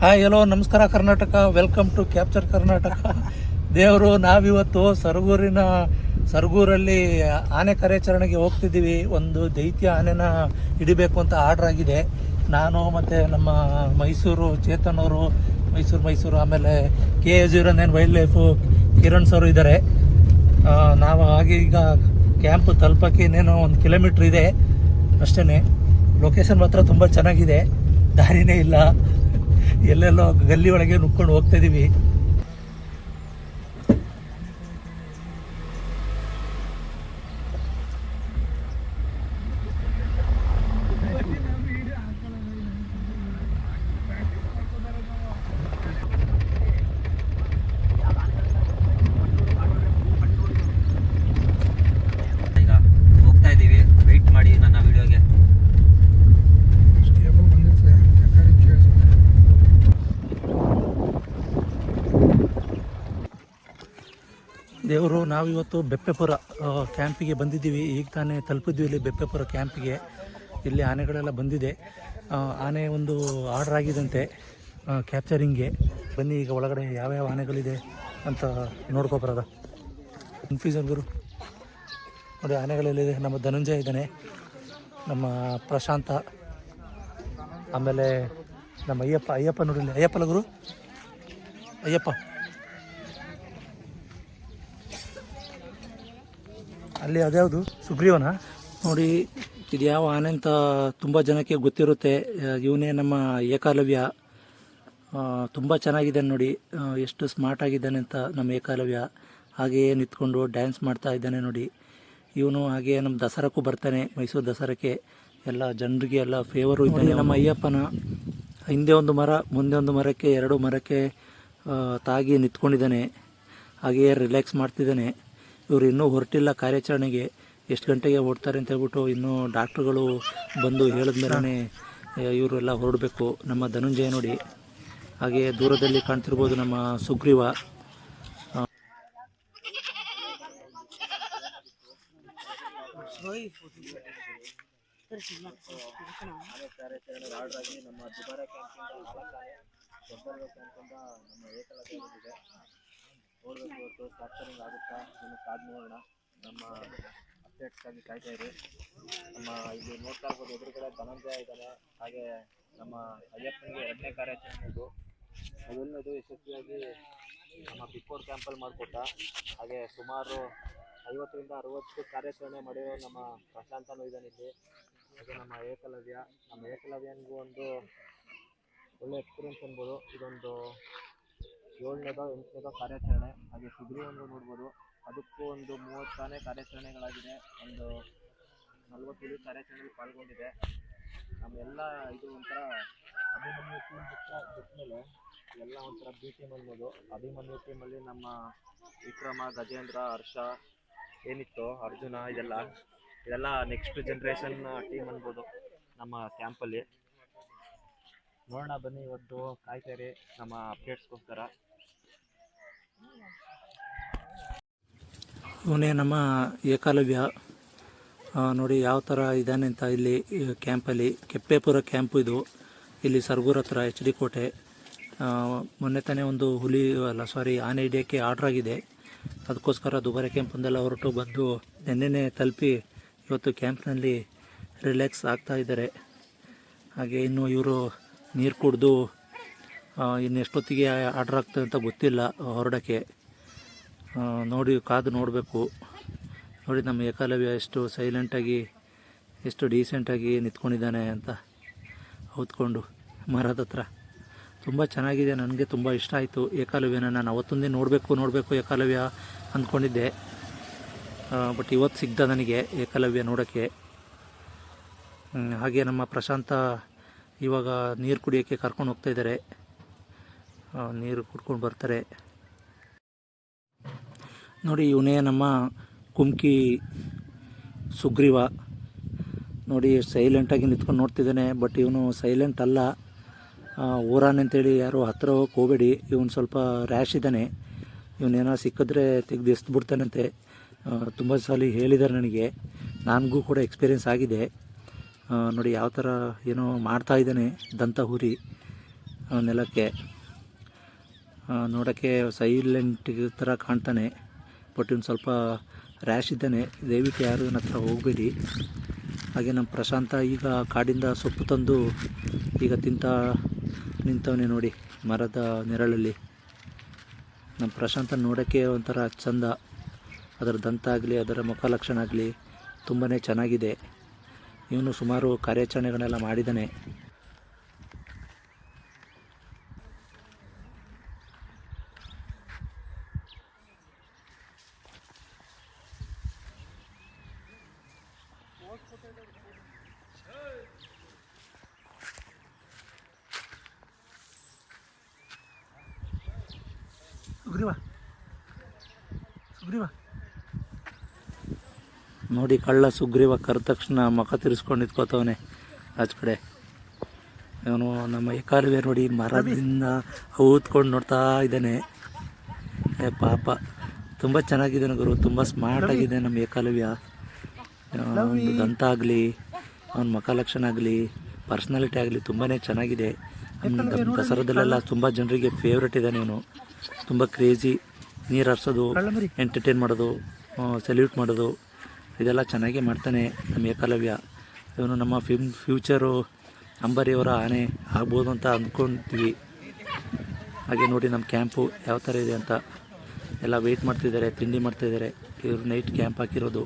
Hi hello ನಮಸ್ಕಾರ Karnataka. Welcome to capture Karnataka. ದೇವರು, ನಾವಿವತ್ತು ಸರಗೂರಿನ, ಸರಗೂರಲ್ಲಿ ಆನೆ ಕಾರ್ಯಾಚರಣೆಗೆ ಹೋಗ್ತಿದ್ದೀವಿ. ಒಂದು ದೈತ್ಯ ಆನೆನ ಹಿಡಿಬೇಕು ಅಂತ ಆರ್ಡ್ರ್ ಆಗಿದೆ. ನಾನು ಮತ್ತು ನಮ್ಮ ಮೈಸೂರು ಚೇತನ್ ಅವರು, ಮೈಸೂರು ಮೈಸೂರು, ಆಮೇಲೆ K A zero nine wildlife Kiran sir ಇದ್ದಾರೆ. ನಾವು ಹಾಗೆ ಈಗ ಕ್ಯಾಂಪ್ ತಲುಪಕ್ಕೆ ಇನ್ನೇನೋ ಒಂದು ಕಿಲೋಮೀಟ್ರ್ ಇದೆ. ಅಷ್ಟೇ ಲೊಕೇಶನ್ ಮಾತ್ರ ತುಂಬ ಚೆನ್ನಾಗಿದೆ. ದಾರಿನೇ ಇಲ್ಲ. ಎಲ್ಲೆಲ್ಲೋ ಗಲ್ಲಿ ಒಳಗೆ ನುಕ್ಕೊಂಡು ಹೋಗ್ತಾ ದೇವರು, ನಾವಿವತ್ತು ಬೆಪ್ಪೆಪುರ ಕ್ಯಾಂಪಿಗೆ ಬಂದಿದ್ದೀವಿ. ಈಗ ತಾನೇ ತಲುಪಿದ್ವಿ ಇಲ್ಲಿ ಬೆಪ್ಪೆಪುರ ಕ್ಯಾಂಪಿಗೆ. ಇಲ್ಲಿ ಆನೆಗಳೆಲ್ಲ ಬಂದಿದೆ. ಆನೆ ಒಂದು ಆರ್ಡರ್ ಆಗಿದಂತೆ ಕ್ಯಾಪ್ಚರಿಂಗ್ಗೆ. ಬನ್ನಿ, ಈಗ ಒಳಗಡೆ ಯಾವ್ಯಾವ ಆನೆಗಳಿದೆ ಅಂತ ನೋಡ್ಕೊಬರದ ಕನ್ಫ್ಯೂಸನ್ ಗುರು. ನೋಡಿ ಆನೆಗಳಲ್ಲಿದೆ. ನಮ್ಮ ಧನಂಜಯ ಇದ್ದಾನೆ. ನಮ್ಮ ಪ್ರಶಾಂತ. ಆಮೇಲೆ ನಮ್ಮ ಅಯ್ಯಪ್ಪ ಅಯ್ಯಪ್ಪ ನೋಡಿ ಇಲ್ಲಿ. ಅಯ್ಯಪ್ಪಲ್ಲ ಗುರು? ಅಯ್ಯಪ್ಪ. ಅಲ್ಲಿ ಅದ್ಯಾವುದು ಸುಗ್ರೀವನ? ನೋಡಿ ಇದು ಯಾವ ಆನೆ ಅಂತ ತುಂಬ ಜನಕ್ಕೆ ಗೊತ್ತಿರುತ್ತೆ. ಇವನೇ ನಮ್ಮ ಏಕಾಲವ್ಯ. ತುಂಬ ಚೆನ್ನಾಗಿದೆ ನೋಡಿ. ಎಷ್ಟು ಸ್ಮಾರ್ಟ್ ಆಗಿದ್ದಾನೆ ಅಂತ ನಮ್ಮ ಏಕಾಲವ್ಯ. ಹಾಗೆಯೇ ನಿಂತ್ಕೊಂಡು ಡ್ಯಾನ್ಸ್ ಮಾಡ್ತಾ ಇದ್ದಾನೆ ನೋಡಿ. ಇವನು ಹಾಗೆ ನಮ್ಮ ದಸರಾಕ್ಕೂ ಬರ್ತಾನೆ ಮೈಸೂರು ದಸರಾಕ್ಕೆ. ಎಲ್ಲ ಜನರಿಗೆ ಎಲ್ಲ ಫೇವರು ಇದ್ದಾನೆ. ನಮ್ಮ ಅಯ್ಯಪ್ಪನ ಹಿಂದೆ ಒಂದು ಮರ ಮುಂದೆ ಒಂದು ಮರಕ್ಕೆ ಎರಡು ಮರಕ್ಕೆ ತಾಗಿ ನಿಂತ್ಕೊಂಡಿದ್ದಾನೆ. ಹಾಗೆಯೇ ರಿಲ್ಯಾಕ್ಸ್ ಮಾಡ್ತಿದ್ದಾನೆ. ಇವರು ಇನ್ನೂ ಹೊರಟಿಲ್ಲ ಕಾರ್ಯಾಚರಣೆಗೆ. ಎಷ್ಟು ಗಂಟೆಗೆ ಹೊರಡ್ತಾರೆ ಅಂತ ಹೇಳ್ಬಿಟ್ಟು ಇನ್ನೂ ಡಾಕ್ಟ್ರುಗಳು ಬಂದು ಹೇಳಿದ ಹೇಳಿದ್ಮೇಲೆ ಇವರೆಲ್ಲ ಹೊರಡಬೇಕು. ನಮ್ಮ ಧನುಂಜಯ ನೋಡಿ. ಹಾಗೆ ದೂರದಲ್ಲಿ ಕಾಣ್ತಿರ್ಬೋದು ನಮ್ಮ ಸುಗ್ರೀವ. ನಮ್ಮ ಇವತ್ತು ಕ್ಯಾಪ್ಚರಿಂಗ್ ಆಗುತ್ತಾ? ಇನ್ನು ಕಾದ್ ನೋಡೋಣ. ನಮ್ಮ ಅಪ್ಡೇಟ್ಸ್ಗಾಗಿ ಕಾಯ್ತಾ ಇದೆ ನಮ್ಮ ಇಲ್ಲಿ ನೋಡ್ತಾ ಇರ್ಬೋದು, ಎದುರುಗಡೆ ಧನಂಜಯ ಇದ್ದಾನೆ. ಹಾಗೆ ನಮ್ಮ ಅಯ್ಯಪ್ಪನಿಗೆ ಎರಡನೇ ಕಾರ್ಯಾಚರಣೆ ಇದು. ಮೊದಲನೇದು ಯಶಸ್ವಿಯಾಗಿ ನಮ್ಮ ಬಿಕ್ಕೋರ್ ಕ್ಯಾಂಪಲ್ಲಿ ಮಾಡಿಕೊಟ್ಟ. ಹಾಗೆ ಸುಮಾರು ಐವತ್ತರಿಂದ ಅರವತ್ತು ಕಾರ್ಯಾಚರಣೆ ಮಾಡಿರೋ ನಮ್ಮ ಪ್ರಶಾಂತನೂ ಇದ್ದಾನೆ ಇಲ್ಲಿ. ಹಾಗೆ ನಮ್ಮ ಏಕಲವ್ಯ. ನಮ್ಮ ಏಕಲವ್ಯನಿಗೂ ಒಂದು ಒಳ್ಳೆ ಎಕ್ಸ್ಪೀರಿಯನ್ಸ್ ಅನ್ಬೋದು. ಇದೊಂದು ಏಳನೇದೋ ಎಂಟನೇದೋ ಕಾರ್ಯಾಚರಣೆ, ಹಾಗೆ ಸುಗ್ರೀವನ್ನು ನೋಡ್ಬೋದು. ಅದಕ್ಕೂ ಒಂದು ಮೂವತ್ತಾನೇ ಕಾರ್ಯಾಚರಣೆಗಳಾಗಿದೆ. ಒಂದು ನಲ್ವತ್ತೈದು ಕಾರ್ಯಾಚರಣೆಯಲ್ಲಿ ಪಾಲ್ಗೊಂಡಿದೆ. ನಮ್ಮೆಲ್ಲ ಇದು ಒಂಥರ ಅಭಿಮನ್ಯು ಟೀಮ್ ಬಿಟ್ಟ ಬಿಟ್ಮೇಲೆ ಎಲ್ಲ ಒಂಥರ ಬಿ ಟೀಮ್ ಅನ್ಬೋದು. ಅಭಿಮನ್ಯು ಟೀಮಲ್ಲಿ ನಮ್ಮ ವಿಕ್ರಮ, ಗಜೇಂದ್ರ, ಹರ್ಷ ಏನಿತ್ತು? ಅರ್ಜುನ, ಇದೆಲ್ಲ. ಇದೆಲ್ಲ ನೆಕ್ಸ್ಟ್ ಜನ್ರೇಷನ್ ಟೀಮ್ ಅನ್ಬೋದು ನಮ್ಮ ಕ್ಯಾಂಪಲ್ಲಿ ನೋಡೋಣ ಬನ್ನಿ ಇವತ್ತು ಕಾಯ್ತಾರೆ ನಮ್ಮ ಅಪ್ಡೇಟ್ಸ್ಗೋಸ್ಕರ ಇವನೇ ನಮ್ಮ ಏಕಲವ್ಯ ನೋಡಿ ಯಾವ ಥರ ಇದ್ದಾನೆ ಅಂತ ಇಲ್ಲಿ ಕ್ಯಾಂಪಲ್ಲಿ ಕೆಪ್ಪೇಪುರ ಕ್ಯಾಂಪು ಇದು. ಇಲ್ಲಿ ಸರ್ಗೂರ್ ಹತ್ರ, ಎಚ್ ಡಿ ಕೋಟೆ. ಮೊನ್ನೆ ತಾನೇ ಒಂದು ಹುಲಿ, ಅಲ್ಲ ಸಾರಿ ಆನೆ ಹಿಡಿಯೋಕ್ಕೆ ಆರ್ಡ್ರ್ ಆಗಿದೆ. ಅದಕ್ಕೋಸ್ಕರ ದುಬಾರೆ ಕ್ಯಾಂಪಿಂದೆಲ್ಲ ಹೊರಟು ಬಂದು ನಿನ್ನೆನೆ ತಲುಪಿ ಇವತ್ತು ಕ್ಯಾಂಪ್ನಲ್ಲಿ ರಿಲ್ಯಾಕ್ಸ್ ಆಗ್ತಾ ಇದ್ದಾರೆ. ಹಾಗೆ ಇನ್ನು ಇವರು ನೀರು ಕುಡಿದು ಇನ್ನೆಷ್ಟೊತ್ತಿಗೆ ಆರ್ಡ್ರ್ ಆಗ್ತದೆ ಅಂತ ಗೊತ್ತಿಲ್ಲ ಹೊರಡೋಕ್ಕೆ. ನೋಡಿ ಕಾದು ನೋಡಬೇಕು. ನೋಡಿ ನಮ್ಮ ಏಕಲವ್ಯ ಎಷ್ಟು ಸೈಲೆಂಟಾಗಿ ಎಷ್ಟು ಡೀಸೆಂಟಾಗಿ ನಿಂತ್ಕೊಂಡಿದ್ದಾನೆ ಅಂತ ಹೊತ್ಕೊಂಡು ಮರದ ಹತ್ರ. ತುಂಬ ಚೆನ್ನಾಗಿದೆ, ನನಗೆ ತುಂಬ ಇಷ್ಟ ಆಯಿತು. ಏಕಲವ್ಯನ ನಾನು ಅವತ್ತೊಂದೇ ನೋಡಬೇಕು ನೋಡಬೇಕು ಏಕಾಲವ್ಯ ಅಂದ್ಕೊಂಡಿದ್ದೆ. ಬಟ್ ಇವತ್ತು ಸಿಗ್ದ ನನಗೆ ಏಕಲವ್ಯ ನೋಡೋಕ್ಕೆ. ಹಾಗೆ ನಮ್ಮ ಪ್ರಶಾಂತ ಇವಾಗ ನೀರು ಕುಡಿಯೋಕ್ಕೆ ಕರ್ಕೊಂಡು ಹೋಗ್ತಾ ಇದ್ದಾರೆ. ನೀರು ಕುಡ್ಕೊಂಡು ಬರ್ತಾರೆ. ನೋಡಿ ಇವನೇ ನಮ್ಮ ಕುಮ್ಕಿ ಸುಗ್ರೀವ. ನೋಡಿ ಸೈಲೆಂಟಾಗಿ ನಿಂತ್ಕೊಂಡು ನೋಡ್ತಿದ್ದಾನೆ ಬಟ್ ಇವನು ಸೈಲೆಂಟ್ ಅಲ್ಲ. ಊರಾನ್ ಅಂತೇಳಿ ಯಾರು ಹತ್ತಿರ ಹೋಗಕ್ಕೆ ಹೋಗಬೇಡಿ. ಇವನು ಸ್ವಲ್ಪ ರ್ಯಾಶ್ ಇದ್ದಾನೆ. ಇವನೇನೋ ಸಿಕ್ಕಿದ್ರೆ ತೆಗೆದು ಎಸ್ದು ಬಿಡ್ತಾನಂತೆ ತುಂಬ ಸಲ ಹೇಳಿದ್ದಾರೆ ನನಗೆ. ನನಗೂ ಕೂಡ ಎಕ್ಸ್ಪೀರಿಯೆನ್ಸ್ ಆಗಿದೆ. ನೋಡಿ ಯಾವ ಥರ ಏನೋ ಮಾಡ್ತಾ ಇದ್ದಾನೆ ದಂತ ಹುರಿ ನೆಲಕ್ಕೆ ನೋಡೋಕ್ಕೆ ಸೈಲೆಂಟ್ ಥರ ಕಾಣ್ತಾನೆ. ಬಟ್ ಇವ್ನು ಸ್ವಲ್ಪ ರ್ಯಾಶ್ ಇದ್ದಾನೆ. ದಯವಿಟ್ಟು ಯಾರು ನನ್ನ ಹತ್ರ ಹೋಗಬೇಡಿ. ಹಾಗೆ ನಮ್ಮ ಪ್ರಶಾಂತ ಈಗ ಕಾಡಿಂದ ಸೊಪ್ಪು ತಂದು ಈಗ ತಿಂತ ನಿಂತವನೆ ನೋಡಿ, ಮರದ ನೆರಳಲ್ಲಿ. ನಮ್ಮ ಪ್ರಶಾಂತ ನೋಡೋಕ್ಕೆ ಒಂಥರ ಚಂದ. ಅದರ ದಂತ ಆಗಲಿ, ಅದರ ಮುಖ ಲಕ್ಷಣ ಆಗಲಿ ತುಂಬಾ ಚೆನ್ನಾಗಿದೆ. ಇವನು ಸುಮಾರು ಕಾರ್ಯಾಚರಣೆಗಳನ್ನೆಲ್ಲ ಮಾಡಿದ್ದಾನೆ ನೋಡಿ ಕಳ್ಳ ಸುಗ್ರೀವ ಕರೆದ ತಕ್ಷಣ ಮುಖ ತಿರ್ಸ್ಕೊಂಡು ನಿಂತ್ಕೋತವನೆ ಆಚ ಕಡೆ. ಇವನು ನಮ್ಮ ಎಕಾಲುವೆ ನೋಡಿ ಮರದಿಂದ ಊದ್ಕೊಂಡು ನೋಡ್ತಾ ಇದ್ದಾನೆ. ಏ ಪಾಪ. ತುಂಬ ಚೆನ್ನಾಗಿದ್ದಾನೆ ಗುರು ತುಂಬ ಸ್ಮಾರ್ಟ್ ಆಗಿದೆ ನಮ್ಮ ಏಕಾಲವ್ಯ ಒಂದು ದಂತ ಆಗಲಿ ಅವನ ಮುಖ ಲಕ್ಷಣ ಆಗಲಿ ಪರ್ಸ್ನಾಲಿಟಿ ಆಗಲಿ ತುಂಬಾ ಚೆನ್ನಾಗಿದೆ. ದಸರಾದಲ್ಲೆಲ್ಲ ತುಂಬ ಜನರಿಗೆ ಫೇವ್ರೆಟ್ ಇದ್ದಾನೆ ಇವನು. ತುಂಬ ಕ್ರೇಜಿ ನೀರು ಹರಿಸೋದು ಎಂಟರ್ಟೈನ್ ಮಾಡೋದು ಸೆಲ್ಯೂಟ್ ಮಾಡೋದು ಇದೆಲ್ಲ ಚೆನ್ನಾಗೇ ಮಾಡ್ತಾನೆ ನಮ್ಮ ಏಕಲವ್ಯ. ಇವನು ನಮ್ಮ ಫಿಮ್ ಫ್ಯೂಚರು ಅಂಬರಿಯವರ ಆನೆ ಆಗ್ಬೋದು ಅಂತ ಅಂದ್ಕೊತೀವಿ ಹಾಗೆ ನೋಡಿ ನಮ್ಮ ಕ್ಯಾಂಪು ಯಾವ ಥರ ಇದೆ ಅಂತ. ಎಲ್ಲ ವೆಯ್ಟ್ ಮಾಡ್ತಿದ್ದಾರೆ ತಿಂಡಿ ಮಾಡ್ತಿದ್ದಾರೆ. ಇವರು ನೈಟ್ ಕ್ಯಾಂಪ್ ಹಾಕಿರೋದು.